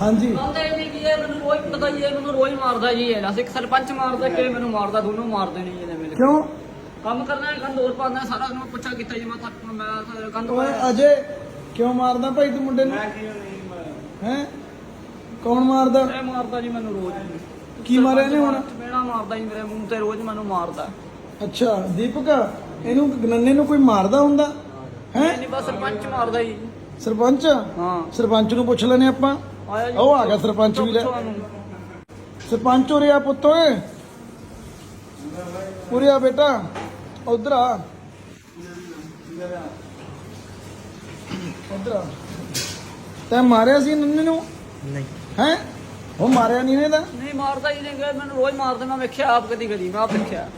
ਹਾਂਜੀ। ਕਹਿੰਦੇ ਨਹੀਂ ਕਿ ਇਹ ਮੈਨੂੰ ਰੋਜ਼ ਪਤਾ ਹੀ ਇਹ ਮੈਨੂੰ ਰੋਜ਼ ਮਾਰਦਾ ਜੀ ਇਹ। ਨਾ ਸਿੱਖ ਸਰਪੰਚ ਮਾਰਦਾ ਕਿ ਮੈਨੂੰ ਮਾਰਦਾ ਦੋਨੋਂ ਮਾਰਦੇ ਨੇ ਜੀ ਇਹਨੇ ਮੇਰੇ। ਕਿਉਂ? ਕੰਮ ਕਰਨਾ ਹੈ ਕੰਦੋਰ ਪਾਉਂਦਾ ਸਾਰਾ ਦਿਨ ਮੈਂ ਪੁੱਛਾ ਕੀਤਾ ਜੀ ਮੈਂ ਥੱਕ ਮੈਂ ਕੰਦ ਓਏ ਅਜੇ ਕਿਉਂ ਮਾਰਦਾ ਭਾਈ ਤੂੰ ਮੁੰਡੇ ਨੂੰ? ਹੈ? ਕੌਣ ਮਾਰਦਾ? ਇਹ ਮਾਰਦਾ ਜੀ ਮੈਨੂੰ ਰੋਜ਼। ਕੀ ਮਾਰਿਆ ਇਹਨੇ ਹੁਣ? ਮੇਰਾ ਮਾਰਦਾ ਜੀ ਮੇਰੇ ਮੂੰਹ ਤੇ ਰੋਜ਼ ਮੈਨੂੰ ਮਾਰਦਾ। ਅੱਛਾ ਦੀਪਕ ਇਹਨੂੰ ਨੰਨੇ ਨੂੰ ਕੋਈ ਮਾਰਦਾ ਹੁੰਦਾ? ਹੈ ਨਹੀਂ ਬਸ ਸਰਪੰਚ ਮਾਰਦਾ ਜੀ। ਸਰਪੰਚ? ਹਾਂ। ਸਰਪੰਚ ਨੂੰ ਪੁੱਛ ਲੈਨੇ ਆਪਾਂ। ਆਇਆ ਜੀ। ਉਹ ਆ ਗਿਆ ਸਰਪੰਚ ਵੀ ਲੈ। ਸਰਪੰਚ ਉਰੇ ਆ ਪੁੱਤ ਓਏ। ਉਰੇ ਆ ਬੇਟਾ ਉਧਰ ਆ। ਉਧਰ ਆ। ਤੈਂ ਮਾਰਿਆ ਸੀ ਨੰਨੇ ਨੂੰ? ਨਹੀਂ। ਹੈ? ਉਹ ਮਾਰਿਆ ਨਹੀਂ ਇਹਦਾ ਨਹੀਂ ਮਾਰਦਾ ਜੀ ਨਹੀਂ ਮੈਨੂੰ ਰੋਜ਼ ਮਾਰਦਾ ਮੈਂ ਵੇਖਿਆ ਆਪ ਕਦੀ ਕਦੀ ਮੈਂ ਆਪ ਵੇਖਿਆ।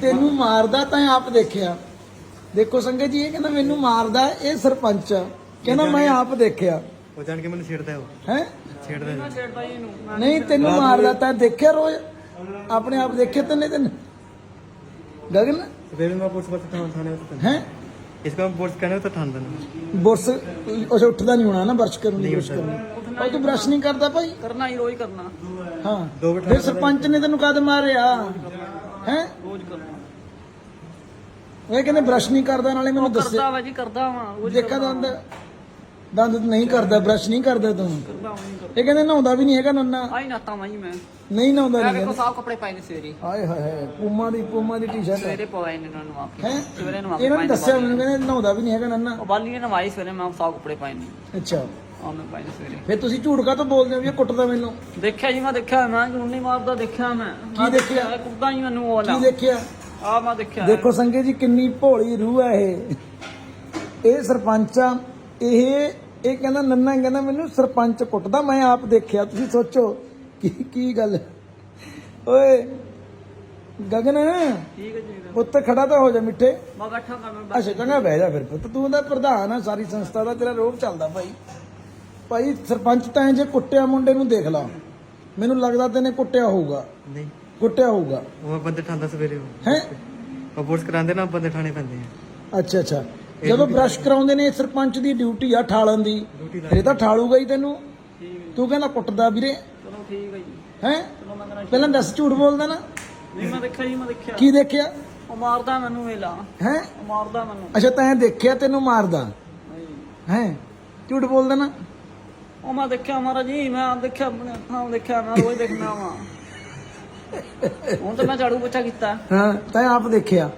ਤੈਨੂੰ ਮਾਰਦਾ ਤਾਂ ਆਪ ਦੇਖਿਆ। ਦੇਖੋ ਸੰਗਤ ਜੀ ਇਹ ਕਹਿੰਦਾ ਮੈਨੂੰ ਮਾਰਦਾ ਇਹ ਸਰਪੰਚ ਆ। ਕਹਿੰਦਾ ਮੈਂ ਆਪ ਦੇਖਿਆ। ਉਹ ਜਾਣ ਕੇ ਮੈਨੂੰ ਛੇੜਦਾ ਉਹ। ਹੈ? ਛੇੜਦਾ ਮੈਂ ਛੇੜਦਾ ਜੀ। ਇਹਨੂੰ ਮੈਂ ਨਹੀਂ ਤੈਨੂੰ ਮਾਰਦਾ ਤਾਂ ਦੇਖਿਆ ਰੋਜ਼? ਆਪਣੇ ਆਪ ਦੇਖਿਆ ਤੈਨੇ ਤੈਨੂੰ? ਗਗਨ? ਸਵੇਰੇ ਮੈਂ ਪੁਲਿਸ ਬੱਸ ਥਾਣੇ ਥਾਣੇ ਉੱਤੇ ਹੈ? ਇਸ ਕਾ ਪੁਲਿਸ ਕਹਿੰਦੇ ਤਾਂ ਠਾਣ ਦੇਣਾ। ਬੁਰਸ ਉਹ ਉੱਠਦਾ ਨਹੀਂ ਹੋਣਾ ਨਾ ਬਰਸ਼ ਕਰਨ ਦੀ ਬੁਰਸ਼ ਕਰਨ ਉੱਠਣਾ ਉਹ ਤੂੰ ਬਰਸ਼ ਨਹੀਂ ਕਰਦਾ ਭਾਈ? ਕਰਨਾ ਹੀ ਰੋਜ਼ ਕਰਨਾ। ਹਾਂ। ਦੋ ਮਿੰਟ ਫਿਰ ਸਰਪੰਚ ਨੇ ਤੈਨੂੰ ਕਦ ਮਾਰਿਆ? ਹੈ? ਰੋਜ਼ ਕਰਨਾ। ਉਹ ਕਹਿੰਦੇ ਬਰਸ਼ ਨਹੀਂ ਕਰਦਾ ਨਾਲੇ ਮੈਨੂੰ ਦੱਸੇ ਕਰਦਾ ਵਾ ਜੀ ਕਰਦਾ ਵਾਂ ਰੋਜ਼ ਦੇਖਾ ਦੰਦ ਦੰਦ ਨਹੀਂ ਕਰਦਾ ਬਰਸ਼ ਨਹੀਂ ਕਰਦਾ ਤੂੰ। ਇਹ ਕਹਿੰਦੇ ਨਹਾਉਂਦਾ ਵੀ ਨਹੀਂ ਹੈਗਾ ਨੰਨਾ। ਆਈ ਨਾਤਾ ਮਾਈ ਮੈਂ। ਨਹੀਂ ਨਹਾਉਂਦਾ ਮੈਂ ਨਹੀਂ ਵੇਖੋ ਸਾਫ਼ ਕੱਪੜੇ ਪਾਏ ਨੇ ਸਵੇਰੇ। ਹਾਏ ਹਾਏ ਪੂਮਾ ਦੀ ਪੂਮਾ ਦੀ ਟੀ-ਸ਼ਰਟ ਸਵੇਰੇ ਪਵਾਏ ਨੇ ਇਹਨਾਂ ਨੂੰ ਕੇ ਹੈ? ਸਵੇਰੇ ਨਵਾ ਕੇ ਇਹਨਾਂ ਨੇ ਨੇ ਦੱਸਿਆ ਮੈਨੂੰ ਕਹਿੰਦੇ ਨਹਾਉਂਦਾ ਵੀ ਨਹੀਂ ਹੈਗਾ ਨੰਨਾ। ਉਹ ਬਾਲੀ ਨੇ ਨਵਾਈ ਸਵੇਰੇ ਮੈਂ ਸਾਫ਼ ਕੱਪੜੇ ਪਾਏ ਨੇ। ਅੱਛਾ। ਆ ਮੈਂ ਪਾਏ ਨੇ ਸਵੇਰੇ। ਫਿਰ ਤੁਸੀਂ ਝੂਠ ਕਾ ਤੋਂ ਬੋਲਦੇ ਹੋ ਵੀ ਇਹ ਕੁੱਟਦਾ ਮੈਨੂੰ? ਦੇਖਿਆ ਜੀ ਮੈਂ ਦੇਖਿਆ ਮੈਂ ਨਹੀਂ ਮਾਰਦਾ ਦੇਖਿਆ ਮੈਂ। ਕੀ ਦੇਖਿਆ? ਕੁੱਦਾ ਹੀ ਮੈਨੂੰ ਉਹ ਕੀ ਦੇਖਿਆ? ਆ ਮੈਂ ਦੇਖਿਆ। ਦੇਖੋ ਸੰਗੇ ਜੀ ਕਿੰਨੀ ਭੋਲੀ ਰੂਹ ਹੈ ਇਹ। ਇਹ ਸਰਪੰਚ ਇਹ ਇਹ ਕਹਿੰਦਾ ਨੰਨਾ ਕਹਿੰਦਾ ਮੈਨੂੰ ਸਰਪੰਚ ਕੁੱਟਦਾ। ਮੈਂ ਆਪ ਦੇਖਿਆ। ਤੁਸੀਂ ਸੋਚੋ ਕੀ ਕੀ ਗੱਲ ਓਏ ਗਗਨ। ਠੀਕ ਹੈ ਜੀ ਪੁੱਤ ਖੜਾ ਤਾਂ ਹੋ ਜਾ ਮਿੱਠੇ। ਮੈਂ ਬੈਠਾ ਕਰ ਮੈਂ ਅੱਛਾ ਚੰਗਾ ਬਹਿ ਜਾ ਫਿਰ ਪੁੱਤ। ਤੂੰ ਦਾ ਪ੍ਰਧਾਨ ਆ ਸਾਰੀ ਸੰਸਥਾ ਦਾ ਤੇਰਾ ਰੋਪ ਚੱਲਦਾ ਭਾਈ। ਭਾਈ ਸਰਪੰਚ ਤਾਂ ਜੇ ਕੁੱਟਿਆ ਮੁੰਡੇ ਨੂੰ ਦੇਖ ਲਾ। ਮੈਨੂੰ ਲੱਗਦਾ ਤੈਨੇ ਕੁੱਟਿਆ ਹੋਊਗਾ। ਨਹੀਂ। ਕੁੱਟਿਆ ਹੋਊਗਾ। ਉਹ ਬੰਦੇ ਠਾਂਦਾ ਸਵੇਰੇ ਹੈ? ਉਹ ਪੁਲਿਸ ਕਰਾਉਂਦੇ ਨਾ ਬੰਦੇ ਠਾਣੇ ਪੈਂਦੇ ਆ। ਅੱਛਾ ਅੱਛਾ। ਜਦੋਂ ਬ੍ਰਸ਼ ਕਰਾਉਂਦੇ ਨੇ ਸਰਪੰਚ ਦੀ ਡਿਊਟੀ ਆ ਠਾਲਣ ਦੀ ਫਿਰ ਇਹ ਤਾਂ ਠਾਲੂਗਾ ਹੀ ਤੈਨੂੰ। ਤੂੰ ਕਹਿੰਦਾ ਕੁੱਟਦਾ ਵੀਰੇ। ਚਲੋ ਠੀਕ ਹੈ ਜੀ। ਹੈ? ਪਹਿਲਾਂ ਦੱਸ ਝੂਠ ਬੋਲਦਾ ਨਾ। ਨਹੀਂ ਮੈਂ ਦੇਖਿਆ ਜੀ ਮੈਂ ਦੇਖਿਆ। ਕੀ ਦੇਖਿਆ? ਉਹ ਮਾਰਦਾ ਮੈਨੂੰ ਵੇਲਾ ਹੈ? ਮਾਰਦਾ ਮੈਨੂੰ। ਅੱਛਾ ਤੈਂ ਦੇਖਿਆ ਤੈਨੂੰ ਮਾਰਦਾ। ਹੈ? ਝੂਠ ਬੋਲਦਾ ਨਾ। ਉਹ ਮੈਂ ਦੇਖਿਆ ਮਾਰਾ ਜੀ ਮੈਂ ਆਪ ਦੇਖਿਆ ਆਪਣੇ ਅੱਖਾਂ ਨਾਲ ਦੇਖਿਆ ਮੈਂ ਰੋਜ਼ ਦੇਖਣਾ ਵਾ। ਹੁਣ ਤਾਂ ਮੈਂ ਝਾੜੂ ਪੋਚਾ ਕੀਤਾ। ਹਾਂ ਤੈਂ ਆਪ ਦੇਖਿਆ।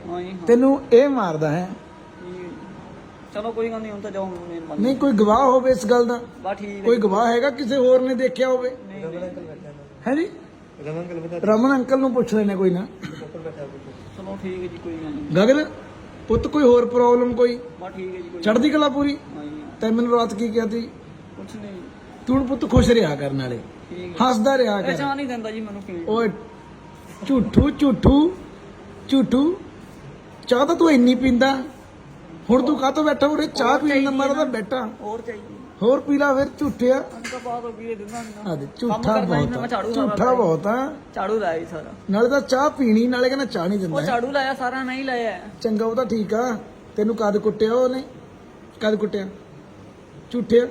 ਤੈਨੂੰ ਇਹ ਮਾਰਦਾ ਹੈ। ਚਲੋ ਕੋਈ ਗੱਲ ਨਹੀਂ ਹੁਣ ਤਾਂ ਜਾਓ ਨਹੀਂ ਕੋਈ ਗਵਾਹ ਹੋਵੇ ਇਸ ਗੱਲ ਦਾ। ਬਾ ਠੀਕ ਹੈ। ਕੋਈ ਗਵਾਹ ਹੈਗਾ ਕਿਸੇ ਹੋਰ ਨੇ ਦੇਖਿਆ ਹੋਵੇ? ਨਹੀਂ ਨਹੀਂ। ਹੈ। ਜੀ? ਰਮਨ ਗੱਲ ਬਤਾ ਰਮਨ ਅੰਕਲ ਨੂੰ ਪੁੱਛ ਲੈਣੇ ਕੋਈ ਨਾ। ਚਲੋ ਠੀਕ ਹੈ ਜੀ ਕੋਈ ਗੱਲ ਨਹੀਂ। ਗਗਨ ਪੁੱਤ ਕੋਈ ਹੋਰ ਪ੍ਰੋਬਲਮ ਕੋਈ? ਬਾ ਠੀਕ ਹੈ ਜੀ ਕੋਈ ਚੜ੍ਹਦੀ ਕਲਾ ਪੂਰੀ? ਹਾਂ ਜੀ। ਤੈ ਮੈਨੂੰ ਰਾਤ ਕੀ ਕਿਹਾ ਤੀ ਕੁਛ ਨਹੀਂ। ਤੂੰ ਹੁਣ ਪੁੱਤ ਖੁਸ਼ ਰਿਹਾ ਕਰਨ ਵਾਲੇ। ਠੀਕ ਹੱਸਦਾ ਰਿਹਾ ਕਰ। ਚਾਹ ਨਹੀਂ ਦਿੰਦਾ ਜੀ ਮੈਨੂੰ ਪੀਣ ਓਏ ਝੂਠੂ ਝੂਠੂ ਝੂਠੂ। ਚਾਹ ਤਾਂ ਤੂੰ ਇੰਨੀ ਪੀਂਦਾ। ਹੁਣ ਤੂੰ ਕਾਹਤੋਂ ਬੈਠਾ ਉਰੇ? ਚਾਹ ਪੀਣ ਦਾ ਮਾਰਾ ਤਾਂ ਬੈਠਾ। ਹੋਰ ਚਾਹੀਦੀ ਹੋਰ ਪੀ ਲਾ ਫਿਰ ਝੂਠਿਆ ਅੰਕਾ ਬਾਤ ਹੋ ਗਈ ਦਿੰਦਾ ਨਹੀਂ ਆ ਦੇ ਕੰਮ ਝੂਠਾ ਸੀ, ਬਹੁਤ ਆ। ਝੂਠਾ ਸੀ। ਬਹੁਤ ਆ। ਝਾੜੂ ਲਾਇਆ ਜੀ ਸਾਰਾ। ਨਾਲੇ ਤਾਂ ਚਾਹ ਪੀਣੀ ਨਾਲੇ ਕਹਿੰਦਾ ਚਾਹ ਨਹੀਂ ਉਹ ਦਿੰਦਾ ਝਾੜੂ ਲਾਇਆ ਸਾਰਾ ਨਹੀਂ ਲਾਇਆ। ਚੰਗਾ ਉਹ ਤਾਂ ਠੀਕ ਆ। ਤੈਨੂੰ ਕਦ ਕੁੱਟਿਆ ਉਹਨੇ? ਕਦ ਕੁੱਟਿਆ? ਝੂਠਿਆ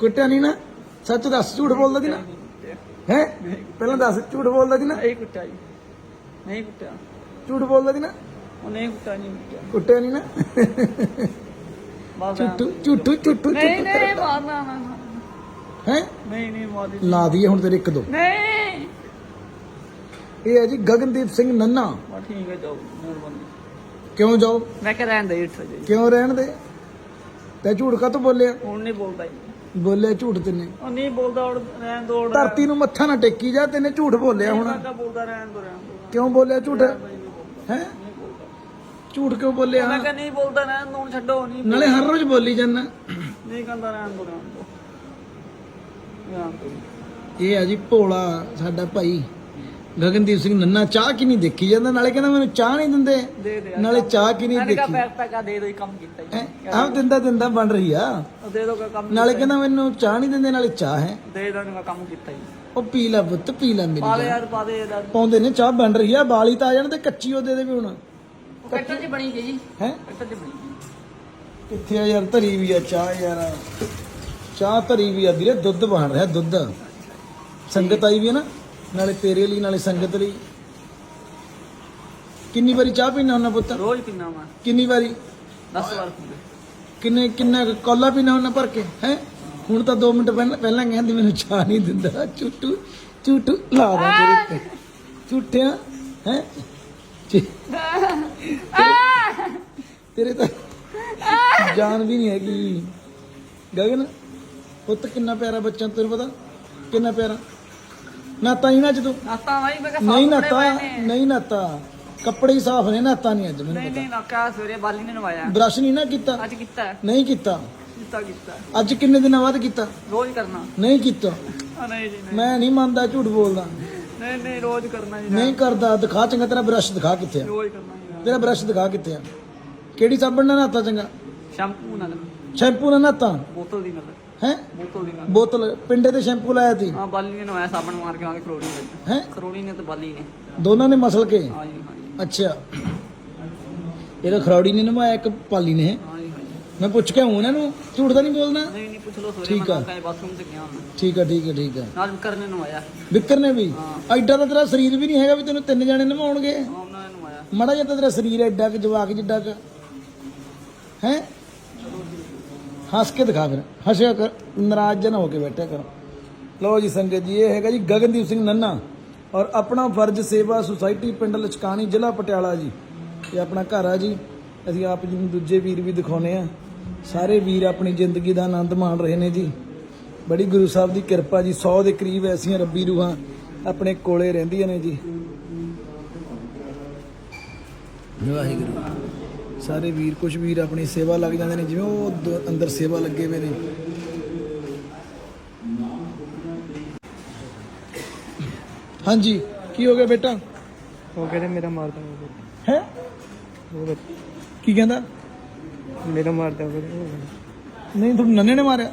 ਕੁੱਟਿਆ ਨਹੀਂ ਨਾ। ਸੱਚ ਦੱਸ ਝੂਠ ਬੋਲਦਾ ਦੀ ਨਾ? ਹੈ? ਪਹਿਲਾਂ ਦੱਸ ਝੂਠ ਬੋਲਦਾ ਦੀ ਨਾ? ਨਹੀਂ ਕੁੱਟਿਆ ਜੀ। ਨਹੀਂ ਕੁੱਟਿਆ। ਝੂਠ ਬੋਲਦਾ ਦੀ ਨਾ? ਨਹੀਂ ਕੁੱਟਿਆ ਨਹੀਂ ਕੁੱਟਿਆ ਕੁੱਟਿਆ ਨਹੀਂ ਨਾ? ਬਸ ਝੂਠੂ ਝੂਠੂ ਨਹੀਂ ਨਹੀਂ ਮਾਰਨਾ ਨਾ ਨਾ। ਹੈ ਨਹੀਂ ਨਹੀਂ ਮਾਰਦੀ ਲਾ ਦਈਏ ਹੁਣ ਤੇਰੇ ਇੱਕ ਦੋ। ਨਹੀਂ। ਇਹ ਹੈ ਜੀ ਗਗਨਦੀਪ ਸਿੰਘ ਨੰਨਾ। ਠੀਕ ਹੈ ਜਾਓ ਮਿਹਰਬਾਨੀ। ਕਿਉਂ ਜਾਓ? ਮੈਂ ਕਿਹਾ ਰਹਿਣ ਦੇ ਇੱਥੇ ਜੀ ਕਿਉਂ ਰਹਿਣ ਦੇ? ਤੇ ਝੂਠ ਕਾ ਬੋਲਿਆ? ਹੁਣ ਨਹੀਂ ਬੋਲਦਾ ਜੀ। ਬੋਲਿਆ ਝੂਠ ਤੈਨੇ। ਉਹ ਨਹੀਂ ਬੋਲਦਾ ਔਰ ਰਹਿਣ ਦੋ ਔਰ ਧਰਤੀ ਨੂੰ ਮੱਥਾ ਨਾ ਟੇਕੀ ਜਾ ਤੈਨੇ ਝੂਠ ਬੋਲਿਆ ਹੁਣ। ਮੈਂ ਕਿਹਾ ਬੋਲਦਾ ਰਹਿਣ ਦੋ ਰਹਿਣ ਦੋ। ਕਿਉਂ ਬੋਲਿਆ ਝੂਠ? ਹੈ? ਝੂਠ ਕਿਉਂ ਬੋਲਿਆ? ਮੈਂ ਕਿਹਾ ਨਹੀਂ ਬੋਲਦਾ ਰਹਿਣ ਦੋ ਹੁਣ ਛੱਡੋ ਨਹੀਂ ਨਾਲੇ ਹਰ ਰੋਜ਼ ਬੋਲੀ ਜਾਂਦਾ। ਨਹੀਂ ਕਹਿੰਦਾ ਰਹਿਣ ਦੋ ਰਹਿਣ ਦੋ। ਰਹਿਣ ਦੋ ਇਹ ਹੈ ਜੀ ਭੋਲਾ ਸਾਡਾ ਭਾਈ। ਗਗਨਦੀਪ ਸਿੰਘ ਨੰਨਾ ਚਾਹ ਕੀ ਨਹੀਂ ਦੇਖੀ ਜਾਂਦਾ ਨਾਲੇ ਕਹਿੰਦਾ ਮੈਨੂੰ ਚਾਹ ਨਹੀਂ ਦਿੰਦੇ। ਦੇ ਦੇ ਨਾਲੇ ਚਾਹ ਕੀ ਨਹੀਂ ਮੈਂ ਕਿਹਾ ਦੇਖੀ। ਪੈਕਾ ਦੇ ਦੋ ਹੀ ਕੰਮ ਕੀਤਾ ਜੀ ਆਪ ਦਿੰਦਾ ਦਿੰਦਾ ਬਣ ਰਹੀ ਆ। ਉਹ ਦੇ ਦੋ ਕੰਮ ਨਾਲੇ ਕਹਿੰਦਾ ਮੈਨੂੰ ਚਾਹ ਨਹੀਂ ਦਿੰਦੇ ਨਾਲੇ ਚਾਹ ਹੈ। ਦੇ ਦੋ ਮੈਂ ਕੰਮ ਕੀਤਾ ਜੀ ਉਹ ਪੀ ਲੈ ਪੁੱਤ ਪੀ ਲੈ ਮੇਰੀ ਪਾ ਦੇ। ਯਾਰ ਪਾ ਦੇ ਯਾਰ। ਪਾਉਂਦੇ ਨੇ ਚਾਹ ਬਣ ਰਹੀ ਆ ਬਾਲੀ ਤਾਂ ਆ ਜਾਣ ਤੇ ਕੱਚੀ ਉਹ ਦੇ ਦੇ ਵੀ ਹੁਣ। ਕੱਟਣ ਚ ਬਣੀ ਗਈ। ਜੀ ਹੈ? ਕੱਟਣ ਚ ਬਣੀ ਗਈ। ਕਿੱਥੇ ਆ ਯਾਰ ਧਰੀ ਵੀ ਆ ਚਾਹ ਯਾਰ। ਚਾਹ ਧਰੀ ਵੀ ਆ ਵੀਰੇ ਦੁੱਧ ਬਣ ਰਿਹਾ ਦੁੱਧ। ਸੰਗਤ ਆਈ ਵੀ ਹੈ ਨਾ ਨਾਲੇ ਤੇਰੇ ਲਈ ਨਾਲੇ ਸੰਗਤ ਲਈ। ਕਿੰਨੀ ਵਾਰੀ ਚਾਹ ਪੀਣਾ ਹੁੰਦਾ ਪੁੱਤ? ਰੋਜ਼ ਪੀਣਾ ਮੈਂ ਕਿੰਨੀ ਵਾਰੀ? 10 ਵਾਰ ਪੀਂਦਾ। ਕਿੰਨੇ ਕਿੰਨਾ ਕੁ ਕੌਲਾ ਪੀਣਾ ਹੁੰਦਾ ਭਰ ਕੇ ਹੈ? ਹੁਣ ਤਾਂ 2 ਮਿੰਟ ਪਹਿਲਾਂ ਪਹਿਲਾਂ ਕਹਿੰਦੀ ਮੈਨੂੰ ਚਾਹ ਨਹੀਂ ਦਿੰਦਾ। ਝੂਟੂ ਝੂਟੂ ਲਾ ਦਾ ਤੇਰੇ ਤੇ ਝੂਠਿਆ ਹੈ? ਤੇਰੇ ਤਾਂ ਜਾਨ ਵੀ ਨਹੀਂ ਹੈਗੀ। ਗਗਨ ਪੁੱਤ ਕਿੰਨਾ ਪਿਆਰਾ ਬੱਚਾ ਤੈਨੂੰ ਪਤਾ? ਕਿੰਨਾ ਪਿਆਰਾ? ਨਾਤਾ ਹੀ ਨਾ ਅੱਜ ਤੂੰ? ਨਾਤਾ ਵਾਈ ਮੈਂ ਕਿਹਾ ਨਹੀਂ ਨਾਤਾ। ਨਹੀਂ ਨਾਤਾ। ਕੱਪੜੇ ਹੀ ਸਾਫ਼ ਨੇ ਨਾਤਾ ਨਹੀਂ ਅੱਜ ਮੈਨੂੰ ਨਹੀਂ ਨਹੀਂ ਨਾਕਾ ਸਵੇਰੇ ਬਾਲੀ ਨੇ ਨਵਾਇਆ। ਬ੍ਰਸ਼ ਨਹੀਂ ਨਾ ਕੀਤਾ? ਅੱਜ ਕੀਤਾ। ਨਹੀਂ ਕੀਤਾ। ਕੀਤਾ ਕੀਤਾ। ਅੱਜ ਕਿੰਨੇ ਦਿਨਾਂ ਬਾਅਦ ਕੀਤਾ? ਰੋਜ਼ ਕਰਨਾ। ਨਹੀਂ ਕੀਤਾ। ਨਹੀਂ ਜੀ ਮੈਂ ਨਹੀਂ ਮੰਨਦਾ ਝੂਠ ਬੋਲਦਾ। ਨਹੀਂ ਨਹੀਂ ਰੋਜ਼ ਕਰਨਾ ਜੀ। ਨਹੀਂ ਕਰਦਾ ਦਿਖਾ ਚੰਗਾ ਤੇਰਾ ਬ੍ਰਸ਼ ਦਿਖਾ ਕਿੱਥੇ ਆ? ਰੋਜ਼ ਕਰਨਾ ਜੀ। ਤੇਰਾ ਬ੍ਰਸ਼ ਦਿਖਾ ਕਿੱਥੇ ਆ? ਕਿਹੜੀ ਸਾਬਣ ਨਾਲ ਨਹਾਤਾ ਚੰਗਾ? ਸ਼ੈਂਪੂ ਨਾਲ। ਸ਼ੈਂਪੂ ਨਾਲ ਨਹਾਤਾ? ਬੋਤਲ ਦੀ ਨਾਲ। ਹੈ? ਬੋਤਲ ਦੀ ਨਾਲ। ਬੋਤਲ ਪਿੰਡੇ ਤੇ ਸ਼ੈਂਪੂ ਲਾਇਆ ਸੀ? ਹਾਂ ਬਾਲੀ ਨੇ ਨਵਾਇਆ ਸਾਬਣ ਮਾਰ ਕੇ ਆਗੇ ਕਰੋੜੀ ਵਿੱਚ ਹੈ? ਕਰੋੜੀ ਨੇ ਤੇ ਬਾਲੀ ਨੇ। ਦੋਨਾਂ ਨੇ ਮਸਲ ਕੇ? ਹਾਂ ਜੀ ਅੱਛਾ। ਇਹਦਾ ਖਰੌੜੀ ਨੇ ਨਵਾਇਆ ਇੱਕ ਪਾਲੀ ਨੇ। ਹਾਂ ਮੈਂ ਪੁੱਛ ਕੇ ਆਉਂ ਇਹਨਾਂ ਨੂੰ ਝੂਠ ਤਾਂ ਨਹੀਂ ਬੋਲਣਾ? ਨਹੀਂ ਨਹੀਂ ਪੁੱਛ ਲਓ ਸਵੇਰੇ ਠੀਕ ਮੈਂ ਆ। ਬਾਥਰੂਮ ਤੇ ਗਿਆ ਹਾਂ ਠੀਕ ਆ ਠੀਕ ਆ ਠੀਕ ਆ। ਨਾਲ ਕਰਨੇ ਨਵਾਇਆ ਵਿਕਰ ਨੇ ਵੀ? ਐਡਾ ਤਾਂ ਤੇਰਾ ਸਰੀਰ ਵੀ ਨਹੀਂ ਹੈਗਾ ਵੀ ਤੈਨੂੰ ਤਿੰਨ ਜਾਣੇ ਨਵਾਉਣਗੇ ਉਹਨਾਂ ਨੇ ਮਾੜਾ ਜਿਹਾ ਤਾਂ ਤੇਰਾ ਸਰੀਰ ਐਡਾ ਕਿ ਜਵਾਕ ਜਿੱਡਾ ਕਿ। ਹੈ? ਹੱਸ ਕੇ ਦਿਖਾ ਫਿਰ। ਹੱਸਿਆ ਕਰ ਨਾਰਾਜ਼ ਜਿਹਾ ਨਾ ਹੋ ਕੇ ਬੈਠਿਆ ਕਰ। ਲਓ ਜੀ ਸੰਗਤ ਜੀ ਇਹ ਹੈਗਾ ਜੀ ਗਗਨਦੀਪ ਸਿੰਘ ਨੰਨਾ ਔਰ ਆਪਣਾ ਫਰਜ਼ ਸੇਵਾ ਸੁਸਾਇਟੀ ਪਿੰਡ ਲਚਕਾਣੀ ਜ਼ਿਲ੍ਹਾ ਪਟਿਆਲਾ ਜੀ। ਇਹ ਆਪਣਾ ਘਰ ਆ ਜੀ। ਅਸੀਂ ਆਪ ਜੀ ਨੂੰ ਦੂਜੇ ਵੀਰ ਵੀ ਦਿਖਾਉਨੇ ਆ। ਸਾਰੇ ਵੀਰ ਆਪਣੀ ਜ਼ਿੰਦਗੀ ਦਾ ਆਨੰਦ ਮਾਣ ਰਹੇ ਨੇ ਜੀ। ਬੜੀ ਗੁਰੂ ਸਾਹਿਬ ਦੀ ਕਿਰਪਾ ਜੀ 100 ਦੇ ਕਰੀਬ ਐਸੀਆਂ ਰੱਬੀ ਰੂਹਾਂ ਆਪਣੇ ਕੋਲੇ ਰਹਿੰਦੀਆਂ ਨੇ ਜੀ। ਵਾਹਿਗੁਰੂ। ਸਾਰੇ ਵੀਰ ਕੁਝ ਵੀਰ ਆਪਣੀ ਸੇਵਾ ਲੱਗ ਜਾਂਦੇ ਨੇ ਜਿਵੇਂ ਉਹ ਅੰਦਰ ਸੇਵਾ ਲੱਗੇ ਹੋਏ ਨੇ। ਹਾਂਜੀ ਕੀ ਹੋ ਗਿਆ ਬੇਟਾ? ਉਹ ਕਹਿੰਦੇ ਮੇਰਾ ਮਾਰ ਦੋ ਹੈ? ਉਹ ਕੀ ਕਹਿੰਦਾ? ਮੇਰਾ ਮਾਰ ਦੋ ਨਹੀਂ ਤੁਹਾਨੂੰ ਨੰਨੇ ਨੇ ਮਾਰਿਆ?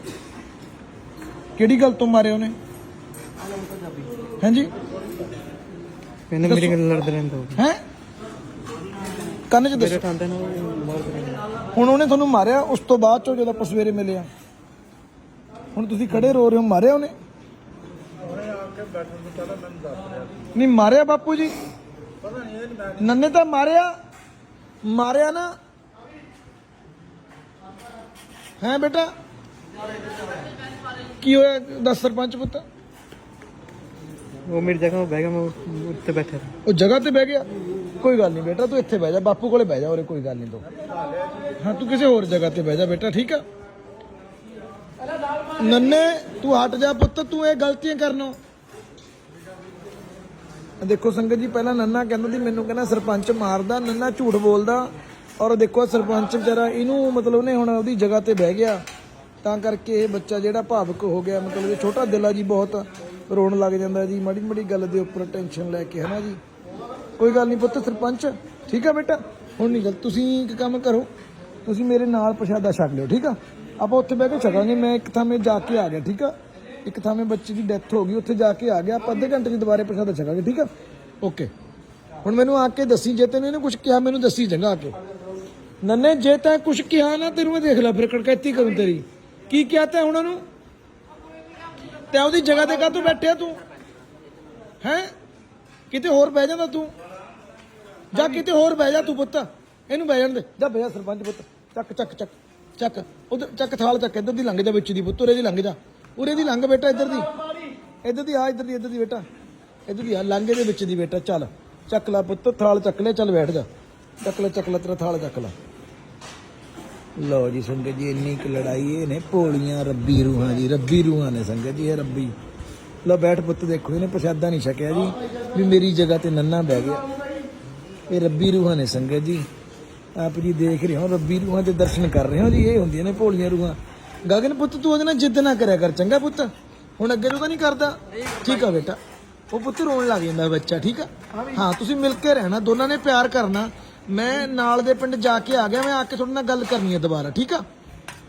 ਕਿਹੜੀ ਗੱਲ ਤੋਂ ਮਾਰਿਆ ਉਹਨੇ? ਹਾਂਜੀ? ਕਹਿੰਦੇ ਮੇਰੀ ਗੱਲ ਲੜਦੇ ਰਹਿੰਦੇ ਹੋ। ਹੈ? ਕੰਨ ਚ ਮੇਰੇ ਦੱਸੋ। ਨਾਲ ਹੁਣ ਉਹਨੇ ਤੁਹਾਨੂੰ ਮਾਰਿਆ ਉਸ ਤੋਂ ਬਾਅਦ ਚੋਂ ਜਦੋਂ ਆਪਾਂ ਸਵੇਰੇ ਮਿਲੇ ਆ। ਹੁਣ ਤੁਸੀਂ ਖੜੇ ਰੋ ਰਹੇ ਹੋ ਮਾਰਿਆ ਉਹਨੇ? ਨਹੀਂ ਮਾਰਿਆ ਬਾਪੂ ਜੀ। ਨੰਨੇ ਤਾਂ ਮਾਰਿਆ। ਮਾਰਿਆ ਨਾ। ਹੈ ਬੇਟਾ? ਕੀ ਹੋਇਆ? ਦੱਸ ਸਰਪੰਚ ਪੁੱਤ। ਉਹ ਮੇਰੀ ਜਗ੍ਹਾ ਬਹਿ ਗਿਆ ਮੈਂ ਉੱਤੇ ਬੈਠਾ ਸੀ। ਉਹ ਜਗ੍ਹਾ ਤੇ ਬਹਿ ਗਿਆ? ਕੋਈ ਗੱਲ ਨਹੀਂ ਬੇਟਾ ਤੂੰ ਇੱਥੇ ਬਹਿ ਜਾ ਬਾਪੂ ਕੋਲੇ ਬਹਿ ਜਾ ਉਰੇ ਕੋਈ ਗੱਲ ਨਹੀਂ ਤੂੰ। ਹਾਂ ਤੂੰ ਕਿਸੇ ਹੋਰ ਜਗ੍ਹਾ ਤੇ ਬਹਿ ਜਾ ਬੇਟਾ ਠੀਕ ਆ? ਨੰਨੇ ਤੂੰ ਹਟ ਜਾ ਪੁੱਤ ਤੂੰ ਇਹ ਗਲਤੀਆਂ ਕਰਨੋਂ। ਦੇਖੋ ਸੰਗਤ ਜੀ ਪਹਿਲਾਂ ਨੰਨਾ ਕਹਿੰਦਾ ਸੀ ਮੈਨੂੰ ਕਹਿੰਦਾ ਸਰਪੰਚ ਮਾਰਦਾ ਨੰਨਾ ਝੂਠ ਬੋਲਦਾ। ਔਰ ਦੇਖੋ ਸਰਪੰਚ ਵਿਚਾਰਾ, ਇਹਨੂੰ ਮਤਲਬ ਨੇ ਹੁਣ ਉਹਦੀ ਜਗ੍ਹਾ ਤੇ ਬਹਿ ਗਿਆ। ਤਾਂ ਕਰਕੇ ਇਹ ਬੱਚਾ ਜਿਹੜਾ ਭਾਵਕ ਹੋ ਗਿਆ, ਮਤਲਬ ਇਹ ਛੋਟਾ ਦਿਲ ਆ ਜੀ ਬਹੁਤ ਰੋਣ ਲੱਗ ਜਾਂਦਾ ਜੀ, ਮਾੜੀ ਮਾੜੀ ਗੱਲ ਦੇ ਉੱਪਰ ਟੈਨਸ਼ਨ ਲੈ ਕੇ, ਹਨਾ ਜੀ? ਕੋਈ ਗੱਲ ਨਹੀਂ ਪੁੱਤ ਸਰਪੰਚ, ਠੀਕ ਆ ਬੇਟਾ? ਹੁਣ ਨਹੀਂ ਗੱਲ, ਤੁਸੀਂ ਇੱਕ ਕੰਮ ਕਰੋ, ਤੁਸੀਂ ਮੇਰੇ ਨਾਲ ਪ੍ਰਸ਼ਾਦਾ ਛਕ ਲਿਓ, ਠੀਕ ਆ? ਆਪਾਂ ਉੱਥੇ ਬਹਿ ਕੇ ਛਕਾਂਗੇ, ਮੈਂ ਇੱਕ ਥਾਂ 'ਤੇ ਜਾ ਕੇ ਆ ਗਿਆ, ਠੀਕ ਆ? ਇੱਕ ਥਾਂ 'ਤੇ ਬੱਚੇ ਦੀ ਡੈਥ ਹੋ ਗਈ, ਉੱਥੇ ਜਾ ਕੇ ਆ ਗਿਆ, ਆਪਾਂ ਅੱਧੇ ਘੰਟੇ 'ਚ ਦੁਬਾਰੇ ਪ੍ਰਸ਼ਾਦਾ ਛਕਾਂਗੇ, ਠੀਕ ਆ? ਓਕੇ ਹੁਣ ਮੈਨੂੰ ਆ ਕੇ ਦੱਸੀ, ਜੇ ਤੈਨੂੰ ਇਹਨੇ ਕੁਝ ਕਿਹਾ, ਮੈਨੂੰ ਦੱਸੀ ਚੰਗਾ ਆ ਕੇ। ਨੰਨੇ, ਜੇ ਤੈਂ ਕੁਝ ਕਿਹਾ ਨਾ, ਤੈਨੂੰ ਮੈਂ ਦੇਖ ਲੈ ਫਿਰ ਕੜਕੈਤੀ ਕਰੂੰ ਤੇਰੀ। ਕੀ ਕਿਹਾ ਤੈਂ ਉਹਨਾਂ ਨੂੰ? ਤੇ ਉਹਦੀ ਜਗ੍ਹਾ ਤੇ ਕਾਹਤੋਂ ਬੈਠਿਆ ਤੂੰ? ਹੈ? ਕਿਤੇ ਹੋਰ ਬਹਿ ਜਾਂਦਾ ਤੂੰ? ਜਾ ਕਿਤੇ ਹੋਰ ਬਹਿ ਜਾ ਤੂੰ ਪੁੱਤ? ਇਹਨੂੰ ਬਹਿ ਜਾਣ ਦੇ। ਜਾ ਬਹਿ ਜਾ ਸਰਪੰਚ ਪੁੱਤ। ਚੱਕ ਚੱਕ ਚੱਕ ਚੱਕ। ਉਧਰ ਚੱਕ ਥਾਲ ਚੱਕ, ਇੱਧਰ ਦੀ ਲੰਘ ਜਾ ਵਿੱਚ ਦੀ ਪੁੱਤ, ਉਰੇ ਦੀ ਲੰਘ ਜਾ। ਉਰੇ ਦੀ ਲੰਘ ਬੇਟਾ, ਇੱਧਰ ਦੀ। ਇੱਧਰ ਦੀ ਆ, ਇੱਧਰ ਦੀ ਇੱਧਰ ਦੀ ਬੇਟਾ। ਇੱਧਰ ਦੀ ਆ, ਲੰਘੇ ਦੇ ਵਿੱਚ ਦੀ ਬੇਟਾ, ਚੱਲ। ਚੱਕ ਲੈ ਪੁੱਤ, ਥਾਲ ਚੱਕ ਲੈ, ਚੱਲ ਬੈਠ ਜਾ। ਚੱਕ ਲੈ ਚੱਕ ਲੈ, ਤੇਰਾ ਥਾਲ ਚੱਕ ਲੈ। ਲਓ ਜੀ ਸੰਗਤ ਜੀ ਇੰਨੀ ਕੁ ਲੜਾਈ ਇਹ ਨੇ ਭੋਲੀਆਂ ਰੱਬੀ ਰੂਹਾਂ ਜੀ ਰੱਬੀ ਰੂਹਾਂ ਨੇ ਸੰਗਤ ਜੀ ਇਹ ਰੱਬੀ। ਲਓ ਬੈਠ ਪੁੱਤ ਦੇਖੋ ਇਹਨੇ ਪ੍ਰਸ਼ਾਦਾ ਨਹੀਂ ਛਕਿਆ ਜੀ ਵੀ ਮੇਰੀ ਜਗ੍ਹਾ ਤੇ ਨੰਨਾ ਬਹਿ ਗਿਆ। ਇਹ ਰੱਬੀ ਰੂਹਾਂ ਨੇ ਸੰਗਤ ਜੀ। ਆਪ ਜੀ ਦੇਖ ਰਹੇ ਹੋ ਰੱਬੀ ਰੂਹਾਂ ਦੇ ਦਰਸ਼ਨ ਕਰ ਰਹੇ ਹੋ ਜੀ ਇਹ ਹੁੰਦੀਆਂ ਨੇ ਭੋਲੀਆਂ ਰੂਹਾਂ। ਗਗਨ ਪੁੱਤ ਤੂੰ ਉਹਦੇ ਨਾਲ ਜਿੱਦ ਨਾ ਕਰਿਆ ਕਰ ਚੰਗਾ ਪੁੱਤ। ਹੁਣ ਅੱਗੇ ਤੋਂ ਤਾਂ ਨਹੀਂ ਕਰਦਾ। ਠੀਕ ਆ ਬੇਟਾ। ਉਹ ਪੁੱਤ ਰੋਣ ਲੱਗ ਜਾਂਦਾ ਬੱਚਾ ਠੀਕ ਆ? ਹਾਂ ਤੁਸੀਂ ਮਿਲ ਕੇ ਰਹਿਣਾ ਦੋਨਾਂ ਨੇ ਪਿਆਰ ਕਰਨਾ। ਮੈਂ ਨਾਲ ਦੇ ਪਿੰਡ ਜਾ ਕੇ ਆ ਗਿਆ ਮੈਂ ਆ ਕੇ ਤੁਹਾਡੇ ਨਾਲ ਗੱਲ ਕਰਨੀ ਹੈ ਦੁਬਾਰਾ ਠੀਕ ਆ?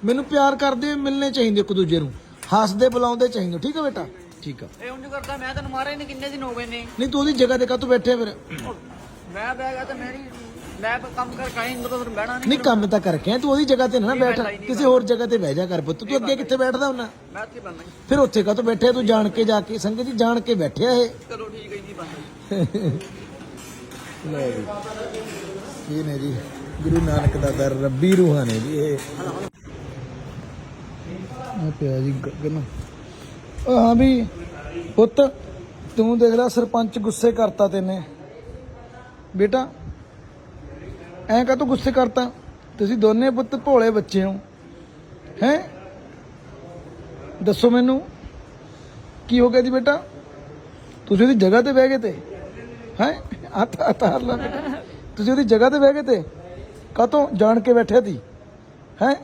ਮੈਨੂੰ ਪਿਆਰ ਕਰਦੇ ਮਿਲਨੇ ਚਾਹੀਦੇ ਇੱਕ ਦੂਜੇ ਨੂੰ ਹੱਸਦੇ ਬੁਲਾਉਂਦੇ ਚਾਹੀਦੇ ਠੀਕ ਆ ਬੇਟਾ? ਠੀਕ ਆ। ਇਹ ਉਂਝ ਕਰਦਾ ਮੈਂ ਤੈਨੂੰ ਮਾਰਿਆ ਨਹੀਂ ਕਿੰਨੇ ਦਿਨ ਹੋ ਗਏ ਨੇ। ਨਹੀਂ ਤੂੰ ਉਹਦੀ ਜਗ੍ਹਾ ਤੇ ਕਾਹਤੋਂ ਬੈਠੇ ਫਿਰ? ਮੈਂ ਬਹਿ ਗਿਆ ਤੇ ਮੇਰੀ ਮੈਂ ਕੰਮ ਕਰ ਕਾਹੀਂ ਤਾਂ ਫਿਰ ਬਹਿਣਾ ਨਹੀਂ। ਨਹੀਂ ਕੰਮ ਤਾਂ ਕਰਕੇ ਆਇਆ, ਤੂੰ ਉਹਦੀ ਜਗ੍ਹਾ ਤੇ ਨਾ ਨਾ ਬੈਠ ਕਿਸੇ ਹੋਰ ਜਗ੍ਹਾ ਤੇ ਬਹਿ ਜਾ ਕਰ ਪੁੱਤ ਤੂੰ ਅੱਗੇ ਕਿੱਥੇ ਬੈਠਦਾ ਹੁੰਨਾ ਮੈਂ ਇੱਥੇ ਬੰਨਾ ਫਿਰ ਉੱਥੇ ਕਾ ਬੈਠਿਆ ਤੂੰ ਜਾਣ ਕੇ ਜਾ ਕੇ ਸੰਗਤ ਜੀ ਜਾਣ ਕੇ ਬੈਠਿਆ ਇਹ। ਚਲੋ ਠੀਕ ਹੈ ਜੀ ਬੰਨਾ ਲੈ ਜੀ। ਇਹ ਨੇ ਜੀ, ਗੁਰੂ ਨਾਨਕ ਦਾ ਦਰ, ਰੱਬੀ ਰੂਹਾਂ ਨੇ ਜੀ ਇਹ। ਆ ਪਿਆ ਜੀ ਗਗਨ। ਉਹ ਹਾਂ ਵੀ, ਪੁੱਤ, ਤੂੰ ਦੇਖ ਲੈ ਸਰਪੰਚ ਗੁੱਸੇ ਕਰਤਾ ਤੈਨੇ। ਬੇਟਾ, ਐਂ ਕਾ ਤੂੰ ਗੁੱਸੇ ਕਰਤਾ? ਤੁਸੀਂ ਦੋਨੇ ਪੁੱਤ ਭੋਲੇ ਬੱਚੇ ਹੋ। ਹੈ? ਦੱਸੋ ਮੈਨੂੰ, ਕੀ ਹੋ ਗਿਆ ਜੀ ਬੇਟਾ? ਤੁਸੀਂ ਉਹਦੀ ਜਗ੍ਹਾ ਤੇ ਬਹਿ ਗਏ ਤੇ। ਹੈ? ਹੱਥ ਹੱਥ ਹਰ ਤੁਸੀਂ ਉਹਦੀ ਜਗ੍ਹਾ ਤੇ ਬਹਿ ਗਏ ਤੇ ਕਾਤੋਂ ਜਾਣ ਕੇ ਬੈਠੇ ਸੀ। ਹੈ?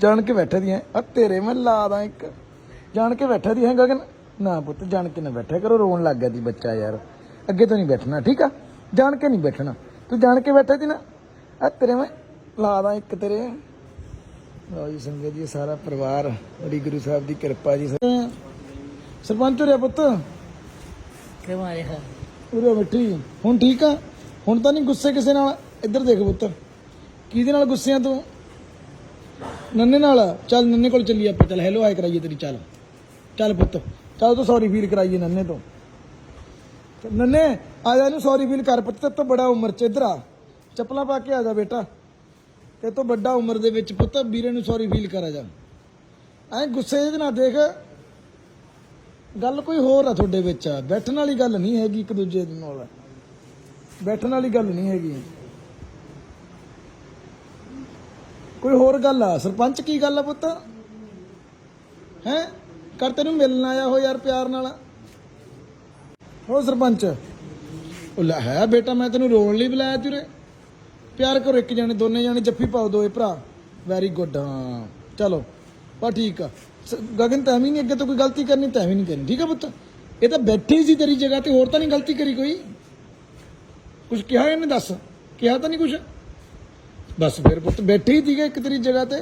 ਜਾਣ ਕੇ ਬੈਠੇ ਦੀ ਹੈ? ਆ ਤੇਰੇ ਮੈਂ ਲਾ ਇੱਕ। ਜਾਣ ਕੇ ਬੈਠੇ ਦੀ ਹੈ, ਗਗਨ? ਨਾ ਪੁੱਤ, ਜਾਣ ਕੇ ਨਾ ਬੈਠਿਆ ਕਰੋ, ਰੋਣ ਲੱਗ ਗਿਆ ਦੀ ਬੱਚਾ ਯਾਰ। ਅੱਗੇ ਤੋਂ ਨਹੀਂ ਬੈਠਣਾ, ਠੀਕ ਆ? ਜਾਣ ਕੇ ਨਹੀਂ ਬੈਠਣਾ। ਤੂੰ ਜਾਣ ਕੇ ਬੈਠੇ ਸੀ ਨਾ? ਆ ਤੇਰੇ ਮੈਂ ਲਾ ਦਾਂ ਇੱਕ ਤੇਰੇ। ਲਓ ਜੀ, ਸੰਗਤ ਜੀ, ਸਾਰਾ ਪਰਿਵਾਰ, ਬੜੀ ਗੁਰੂ ਸਾਹਿਬ ਦੀ ਕਿਰਪਾ ਜੀ। ਸਰਪੰਚ ਹੋਰਿਆ ਪੁੱਤ। ਕਿਉਂ ਆਏ ਉਰੇ ਮਿੱਠੀ ਹੁਣ ਠੀਕ ਆ? ਹੁਣ ਤਾਂ ਨਹੀਂ ਗੁੱਸੇ ਕਿਸੇ ਨਾਲ? ਇੱਧਰ ਦੇਖ ਪੁੱਤ। ਕਿਹਦੇ ਨਾਲ ਗੁੱਸੇ ਆ ਤੂੰ? ਨੰਨੇ ਨਾਲ। ਚੱਲ ਨੰਨੇ ਕੋਲ ਚੱਲੀ ਆਪਾਂ। ਚੱਲ ਹੈਲੋ ਹਾਈ ਕਰਾਈਏ ਤੇਰੀ। ਚੱਲ। ਚੱਲ ਪੁੱਤ। ਚੱਲ ਤੂੰ ਸੌਰੀ ਫੀਲ ਕਰਾਈਏ ਨੰਨੇ ਤੋਂ। ਨੰਨੇ, ਆ ਜਾ ਇਹਨੂੰ ਸੌਰੀ ਫੀਲ ਕਰ ਪੁੱਤ। ਤੇ ਤੋਂ ਬੜਾ ਉਮਰ ਚ ਇੱਧਰ ਆ। ਚੱਪਲਾਂ ਪਾ ਕੇ ਆ ਜਾ ਬੇਟਾ। ਤੇ ਤੋਂ ਵੱਡਾ ਉਮਰ ਦੇ ਵਿੱਚ ਪੁੱਤ ਵੀਰੇ ਨੂੰ ਸੌਰੀ ਫੀਲ ਕਰ ਆ ਜਾ। ਐ ਗੁੱਸੇ ਜਿਹੇ ਨਾਲ ਦੇਖ। ਗੱਲ ਕੋਈ ਹੋਰ ਆ ਤੁਹਾਡੇ ਵਿੱਚ। ਬੈਠਣ ਵਾਲੀ ਗੱਲ ਨਹੀਂ ਹੈਗੀ ਇੱਕ ਦੂਜੇ ਨਾਲ। ਬੈਠਣ ਵਾਲੀ ਗੱਲ ਨਹੀਂ ਹੈਗੀ। ਕੋਈ ਹੋਰ ਗੱਲ ਆ? ਸਰਪੰਚ ਕੀ ਗੱਲ ਆ ਪੁੱਤ? ਹੈ? ਕਰ ਤੈਨੂੰ ਮਿਲਣ ਆਇਆ ਹੋ ਯਾਰ ਪਿਆਰ ਨਾਲ। ਹੋ ਸਰਪੰਚ? ਉਹ ਲੈ ਹੈ ਬੇਟਾ, ਮੈਂ ਤੈਨੂੰ ਰੋਣ ਲਈ ਬੁਲਾਇਆ ਤੇਰੇ। ਪਿਆਰ ਕਰੋ ਇੱਕ ਜਣੇ, ਦੋਨੇ ਜਾਣੇ, ਜੱਫੀ ਪਾਓ ਦੋਏ ਭਰਾ। ਵੈਰੀ ਗੁੱਡ ਹਾਂ। ਚਲੋ। ਬਾ ਠੀਕ ਆ। ਸ- ਗਗਨ, ਤਾਂ ਵੀ ਨਹੀਂ ਅੱਗੇ ਤੋਂ ਕੋਈ ਗਲਤੀ ਕਰਨੀ, ਤਾਂ ਵੀ ਨਹੀਂ ਕਰਨੀ। ਠੀਕ ਆ ਪੁੱਤ? ਇਹ ਤਾਂ ਬੈਠੀ ਸੀ ਤੇਰੀ ਜਗ੍ਹਾ ਤੇ, ਹੋਰ ਤਾਂ ਨਹੀਂ ਗਲਤੀ ਕਰੀ ਕੋਈ? ਕੁਝ ਕਿਹਾ ਇਹਨੇ ਦੱਸ? ਕਿਹਾ ਤਾਂ ਨਹੀਂ ਕੁਝ ਬਸ ਫਿਰ ਪੁੱਤ, ਬੈਠੇ ਹੀ ਸੀਗਾ ਇੱਕ ਤੇਰੀ ਜਗ੍ਹਾ ਤੇ।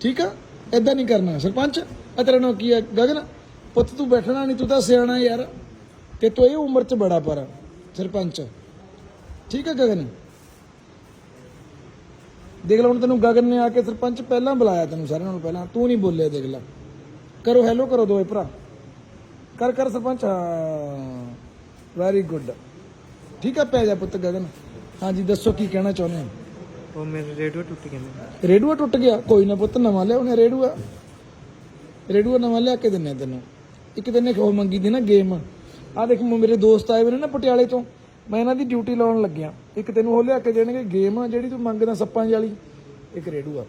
ਠੀਕ ਆ? ਐਦਾਂ ਨਹੀਂ ਕਰਨਾ। ਸਰਪੰਚ, ਆ ਤੇਰਾ ਨਾਮ ਕੀ ਹੈ ਗਗਨ, ਪੁੱਤ ਤੂੰ ਬੈਠਣਾ ਨਹੀਂ ਤੂੰ ਤਾਂ ਸਿਆਣਾ ਯਾਰ। ਤੇ ਤੂੰ ਇਹ ਉਮਰ 'ਚ ਬੜਾ ਪਰ ਸਰਪੰਚ। ਠੀਕ ਆ ਗਗਨ? ਦੇਖ ਲੈ ਹੁਣ ਤੈਨੂੰ ਗਗਨ ਨੇ ਆ ਕੇ ਸਰਪੰਚ ਪਹਿਲਾਂ ਬੁਲਾਇਆ ਤੈਨੂੰ ਸਾਰਿਆਂ ਨਾਲੋਂ ਪਹਿਲਾਂ। ਤੂੰ ਨਹੀਂ ਬੋਲਿਆ ਦੇਖ ਲੈ। ਕਰੋ ਹੈਲੋ ਕਰੋ ਦੋਏ ਭਰਾ। ਕਰ ਕਰ ਸਰਪੰਚ। ਵੈਰੀ ਗੁੱਡ ਠੀਕ ਆ ਪੈ ਜਾ ਪੁੱਤ ਗਗਨ। ਹਾਂਜੀ ਦੱਸੋ ਕੀ ਕਹਿਣਾ ਚਾਹੁੰਦੇ ਹੋ? ਉਹ ਮੇਰੇ ਰੇਡੀਓ ਟੁੱਟ ਗਏ ਨੇ ਰੇਡੂਆ ਟੁੱਟ ਗਿਆ? ਕੋਈ ਨਾ ਪੁੱਤ ਨਵਾਂ ਲਿਆਉਣੇ ਰੇਡੂਆ। ਰੇਡੂਆ ਨਵਾਂ ਲਿਆ ਕੇ ਦਿੰਨੇ ਤੈਨੂੰ। ਇੱਕ ਦਿਨ ਇੱਕ ਹੋਰ ਮੰਗੀ ਦੀ ਨਾ ਗੇਮ ਆ ਦੇਖ ਮੇਰੇ ਦੋਸਤ ਆਏ ਹੋਏ ਨੇ ਨਾ ਪਟਿਆਲੇ ਤੋਂ। ਮੈਂ ਇਹਨਾਂ ਦੀ ਡਿਊਟੀ ਲਾਉਣ ਲੱਗਿਆ। ਇੱਕ ਤੈਨੂੰ ਉਹ ਲਿਆ ਕੇ ਦੇਣਗੇ ਗੇਮ ਜਿਹੜੀ ਤੂੰ ਮੰਗਦਾ ਸੱਪਾਂ ਵਾਲੀ। ਇੱਕ ਰੇਡੂ ਆ।